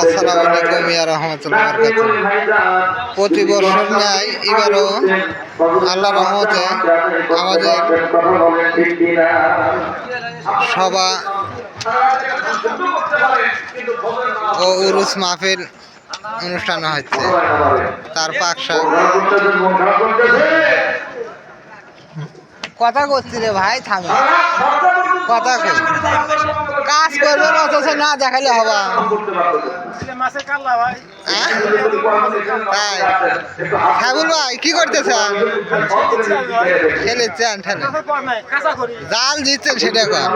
আসসালামু আলাইকুম ইয়া প্রতি বছর ন্যায় এবারও আল্লাহ রহমতে আমাদের সভা ও উরুস মাহফিল অনুষ্ঠান হচ্ছে। তার পাকশা কথা করছি রে ভাই, থামে। কথা কই? কাজ করবেন অথচ না দেখালে হবা। হ্যাঁ? তাই? হাবুল ভাই কি করতেছেন খেলেছেন জাল দিচ্ছেন সেটা কর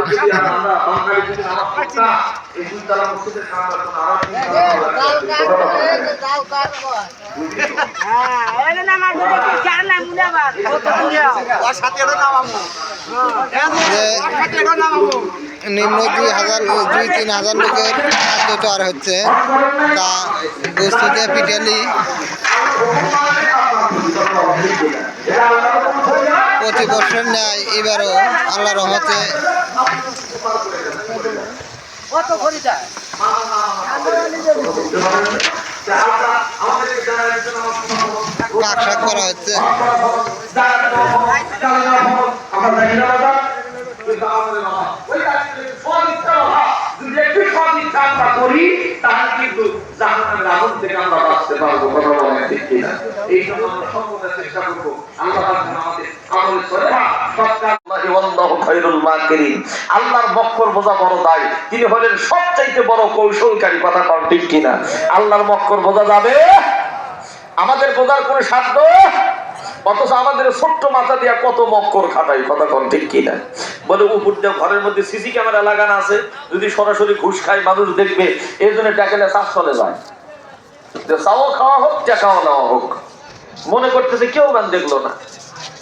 নিম্ন দুই হাজার দুই তিন হাজার লোকের খাদ্য হচ্ছে। তা দিয়ে পিটালি প্রতি বছর নেয় এবারও আল্লাহ রহমতে পাক শাক করা হচ্ছে। করি, তাহলে কিন্তু জাহান্নামের আগুন থেকে আমরা বাঁচতে পারব বলেন ঠিক কিনা? এই জন্য আমরা চেষ্টা করব, আল্লাহ আমাদের আল্লাহর বোঝা বড় দায়। তিনি হলেন সবচাইতে বড় কৌশলকারী, কথা কন ঠিক কিনা? আল্লাহর মক্কর বোঝা যাবে? আমাদের বোঝার কোনো সাধ্য অথচ আমাদের ছোট্ট মাথা দিয়া কত মক্কর খাটাই, কথা কন ঠিক কিনা? বলে, উপর দিয়ে ঘরের মধ্যে সিসি ক্যামেরা লাগানো আছে, যদি সরাসরি ঘুষ খায়, মানুষ দেখবে, এই জন্য টাকালে চাষ চলে যায়। যে চাও খাওয়া হোক টাকাও নেওয়া হোক। মনে করতেছে, কেউ গান দেখল না।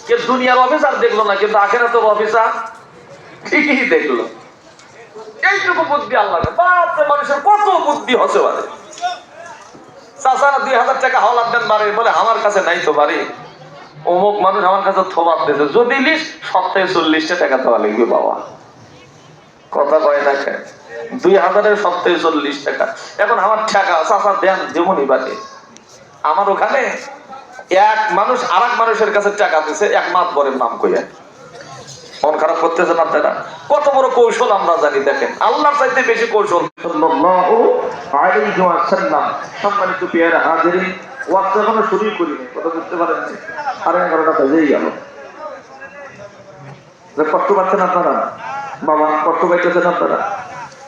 কে দুনিয়ার অফিসার দেখল না, কিন্তু আখেরাতের অফিসার ঠিকই দেখল। এইটুকু বুদ্ধি আল্লাহ বাপরে, মানুষের কত বুদ্ধি হতে পারে। চাষারা দুই হাজার টাকা হওয়ার দেন বাড়ি বলে, আমার কাছে নাই তো বাড়ি। অমুক মানুষ আমার কাছে থোবাত দিয়েছে। যদি লিস সপ্তাহে চল্লিশটা টাকা দেওয়া লাগবে বাবা। কথা কয় না দুই হাজারের সপ্তাহে চল্লিশ টাকা। এখন আমার টাকা চাষা দেন যেমনই বাদে। আমার ওখানে এক মানুষ আর মানুষের কাছে টাকা দিছে, এক মাত বরের নাম কইয়া। মন খারাপ করতেছেন আপনারা? কত বড় কৌশল আমরা জানি, দেখেন। আল্লাহর চাইতে বেশি কৌশল। সম্মানিত পিয়ারা হাজিরিন, ওয়াক্ত এখনও শুরুই করিনি, কথা বুঝতে পারেন সাড়ে এগারোটা বাজেই গেল। কষ্ট পাচ্ছেন আপনারা? বাবা, কষ্ট পাইতেছেন আপনারা?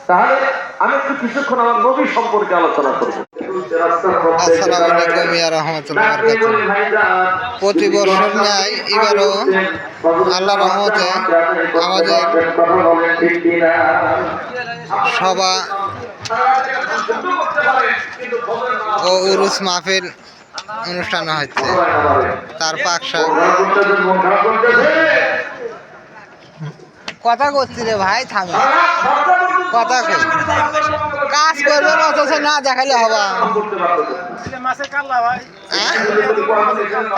তাহলে আমি একটু কিছুক্ষণ আমার নবী সম্পর্কে আলোচনা করব। আসসালামু আলাইকুম ইয়া রাহমাতুল্লাহ প্রতি বছর ন্যায় এবারও আল্লাহ রহমতে আমাদের সভা ও উরুস মাহফিল অনুষ্ঠান হচ্ছে। তার পাকশা কথা করছি রে ভাই, থামে। কথা কাজ করবেন অথচ না দেখালে হবা মাছের কাল্লা ভাই। হ্যাঁ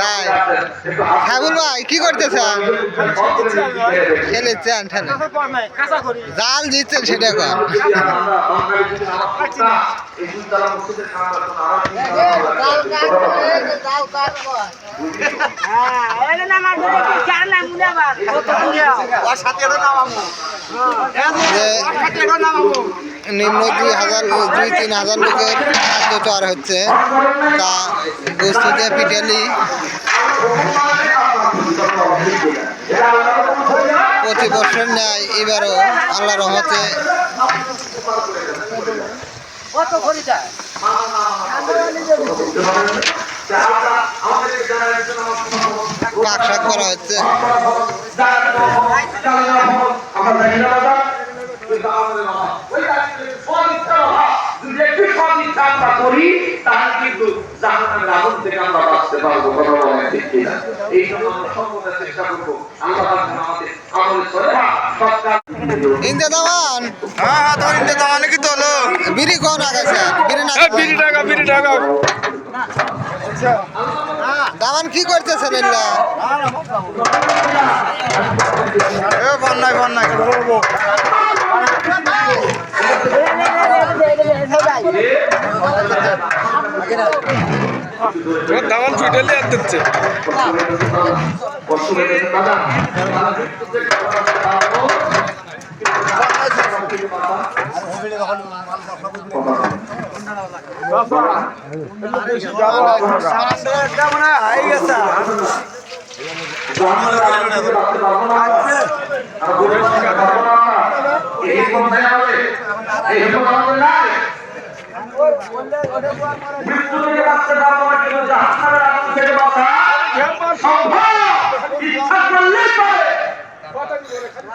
তাই? হাবুল ভাই কি করতেছেন খেলেছেন ঠেলে জাল দিচ্ছেন সেটা কর পাচ্ছি না যে নিম্ন দুই হাজার দুই তিন হাজার লোকের খাদ্য তৈরি হচ্ছে। তা বস্তু দিয়ে পিটালি প্রতি বছর নেয় এবারও আল্লাহ রহমতে পাক করা হচ্ছে করি তাহলে কিন্তু জাহান্নামের আগুন থেকে বাঁচতে পারব কথা বলেন ঠিক কিনা এই জন্য আমরা সর্বদা চেষ্টা করব আল্লাহ আমাদের হ্যাঁ হ্যাঁ ইন্ডিয়া তো হলো? বিড়ি কোন আগাইছে বিড়ি না বিড়ি টাকা বিড়ি টাকা দামান কি করতেছেন এল্লা এ বন্যায় বন্যায়। দাওয়াল ছুটেলে আর দিচ্ছে। এই হবে মৃত্যু থেকে বাঁচতে পারব না কিন্তু জাহান্নামের আগুন থেকে বাঁচা সম্ভব ইচ্ছা করলে পারে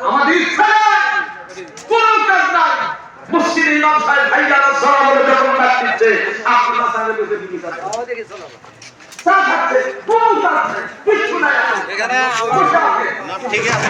আমাদের ইচ্ছা কোন কাজ নাই মুসলিম ইমাম সাহেব ভাইজান সালাম বলে যখন ডাক দিচ্ছে আপনি মাথায় বসে দিকে কাজ ঠিক আছে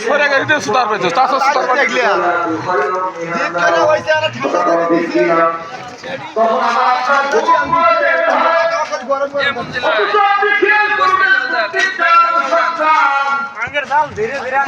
সরে গেছে সুতার পেয়েছে তার সুতার ধীরে ধীরে